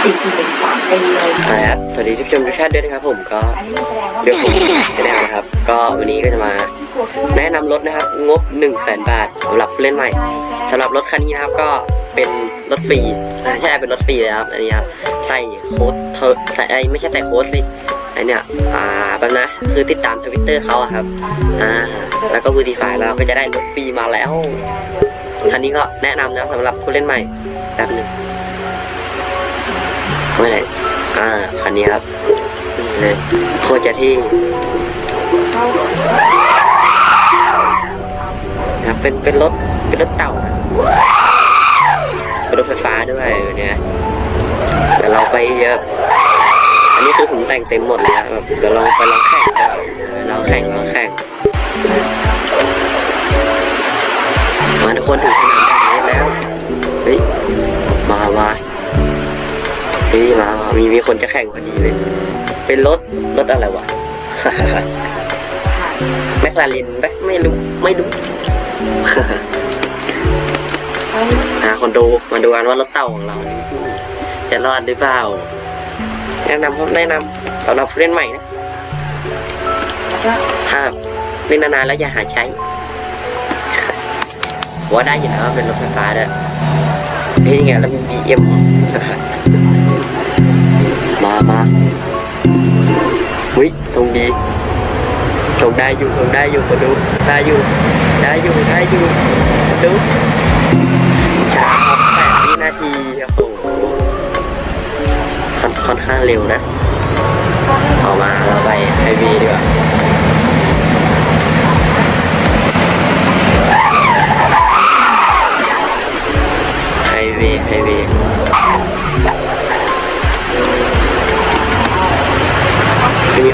ครับสวัสดีทุกชมทุกท่านด้วยนะครับผมก็อันนี้แสดงว่าเดี๋ยวผมจะแนวนะครับ ก็วันนี้ก็จะมาแนะนำรถนะครับ งบ1 0 0 0 0แบาทสำหรับผู้เล่นใหม่สำหรับรถคันนี้นะครับก็เป็นรถฟรีอ่าใช่เป็นรถฟรีเลยครับอันนี้ครับใส่โค้ดเธอใส่ไอ้ไม่ใช่ใส่โค้ดสิไอเนี่ยอ่าแป๊บนะคือติดตามทวิตเตอร์เขาอะครับอ่าแล้วก็บูติฟายแล้วก็จะได้รถฟรีมาแล้วคันนี้ก็แนะนำนะสำหรับผู้เล่นใหม่แบบหนึง ไม่ไหนอ่าคันนี้ครับนี่เลยโคตรจะที่นะครับเป็นเป็นรถเป็นรถเต่านะเป็นรถไฟฟ้าด้วยเนี่ยเดี๋ยวเราไปเยอะอันนี้คือผมแต่งเต็มหมดเลยนะแบบเดี๋ยวลองไปลองแข่งกันเราแข่งเราแข่งมาทุกคนถึงสนามแข่งแล้วเฮ้ยมามา เฮ้ยมามีมีคนจะแข่งพอดีเลย เป็นรถรถอะไรวะ แมคลาเรนไมไม่รู้ไม่รู้อ่าคนดูมาดูกันว่ารถเต่าของเรา จะรอดหรือเปล่าแนะนำครับแนะนำสำหรับผู้เล่นใหม่นะแล้วก็ถ้าเล่นนานๆแล้วอย่าหาใช้ว่าได้อยู่นะว่าเป็นรถไฟฟ้าด้วยเฮ้ยไงแล้วมี BM ม มาวิทรงดีทรงได้อยู่ทรงได้อยู่มาดูได้อยู่ได้อยู่ได้อยู่มาดูช้าแปดวินาทีโอ้โหค่อนค่อนข้างเร็วนะออกมาเราไปไฮวีดีกว่าไฮเวย์ไฮเวย์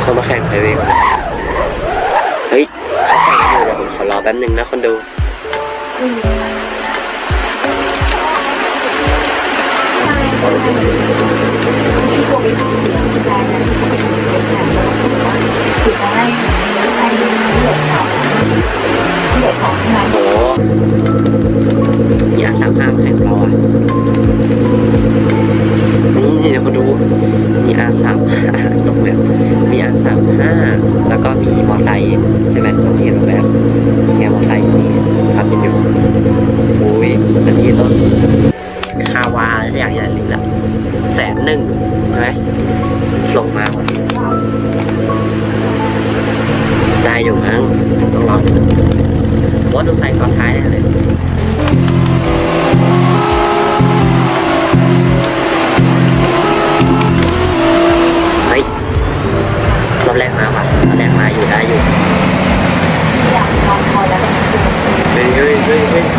ไม่มีคนมาแข่งไฮเวย์ก่อนเฮ้ยเขาแข่งกันอยู่เดี๋ยวผมขอรอแป๊บนึงนะคนดูที่พวกนี้ที่แปลงนั้นที่เป็นเล็กนะคือเขาให้ให้เหลือสองเหลือสองงานโอ้โหอยากสามห้ามาแข่งเราอะ นี่เดี๋ยวมาดู มีอาสามตกแบบมีอาสามห้าแล้วก็มีมอไซค์ใช่ไหมผมเห็นแบบแกมอไซค์นี่ขับอยู่โอ้ยอันนี้รถคาวาอะไรสักอย่างอย่าลืมละแสนหนึ่งใช่ไหมส่งมาได้อยู่มั้งต้องรอดูว่าดูใส่ตอนท้ายเลย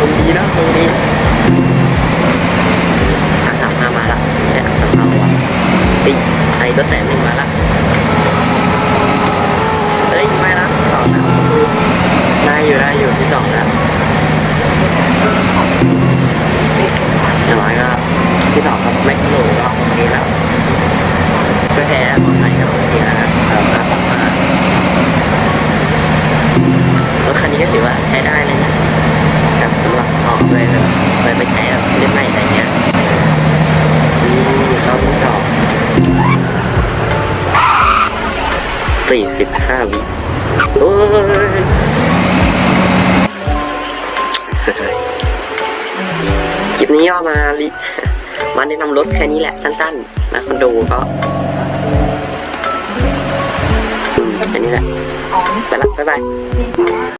เฮ้ยเฮ้ยคงดีนะคงดีอาสามห้ามาละไม่ใช่อาสามห้าว่ะเฮ้ยไอ้ตัวแสนหนึ่งมาละเฮ้ยไม่ละสองนะได้อยู่ได้อยู่ที่สองแล้วอย่างน้อยก็ที่สองครับไม่โหลก็โอเคแล้วก็แพ้คนไทยก็โอเคแล้นะครับอาสามารถคันนี้ก็ถือว่าใช้ได้เลยนะ กับสำหรับออกเลยแบบเลยไปใช้แบบเล่นใหม่อะไรเงี้ยนี่เขาจอบสี่สิบห้าวิโอ้ยคลิปนี้ก็มาลิมาแนะนำรถแค่นี้แหละสั้นๆนะคนดูก็อืมแค่นี้แหละไปละบ๊ายบาย